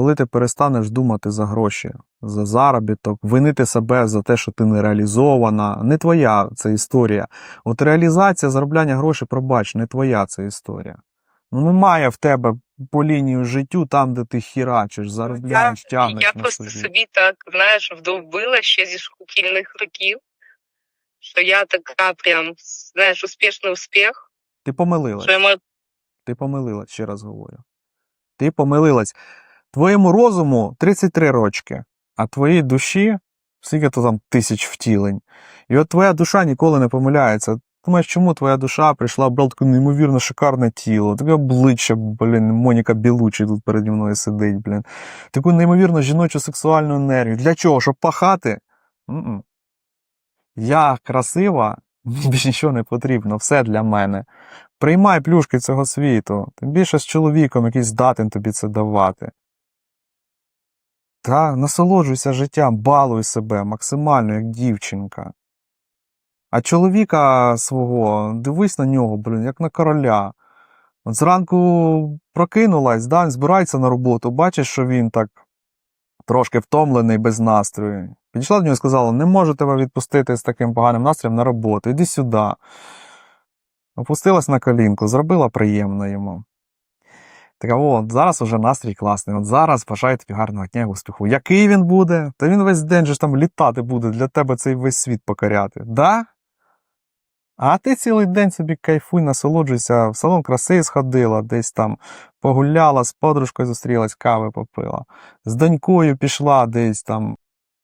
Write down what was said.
коли ти перестанеш думати за гроші, за заробіток, винити себе за те, що ти не реалізована. Не твоя це історія. От реалізація, заробляння грошей, пробач, не твоя це історія. Ну немає в тебе по лінію життю там, де ти хірачиш, заробляєш, тягнеш Я на просто собі. собі так, знаєш, вдовбила ще зі шкільних років, що я така прям, знаєш, успішний успіх, Ти помилилась. що я Ти помилилась, ще раз говорю. Ти помилилась. Твоєму розуму 33 рочки, а твоїй душі скільки то там тисяч втілень. І от твоя душа ніколи не помиляється. Думаєш, чому твоя душа прийшла, брала таке неймовірно шикарне тіло, таке обличчя, блін, Моніка Білучі тут переді мною сидить, блін. Таку неймовірно жіночу сексуальну енергію. Для чого? Щоб пахати? М-м. Я красива, більше нічого не потрібно, все для мене. Приймай плюшки цього світу, тим більше з чоловіком, який здатен тобі це давати. Та насолоджуйся життям, балуй себе максимально, як дівчинка. А чоловіка свого, дивись на нього, блін, як на короля. От зранку прокинулась, да, збирається на роботу, бачиш, що він так трошки втомлений, без настрою. Підійшла до нього і сказала: не можу тебе відпустити з таким поганим настроєм на роботу, іди сюди. Опустилась на колінку, зробила приємно йому. Така, от, зараз уже настрій класний. От зараз бажаю тобі гарного дня успіху. Який він буде? Та він весь день же там літати буде, для тебе цей весь світ покоряти. Да? А ти цілий день собі кайфуй, насолоджуйся, в салон краси сходила, десь там погуляла, з подружкою зустрілась, кави попила. З донькою пішла десь там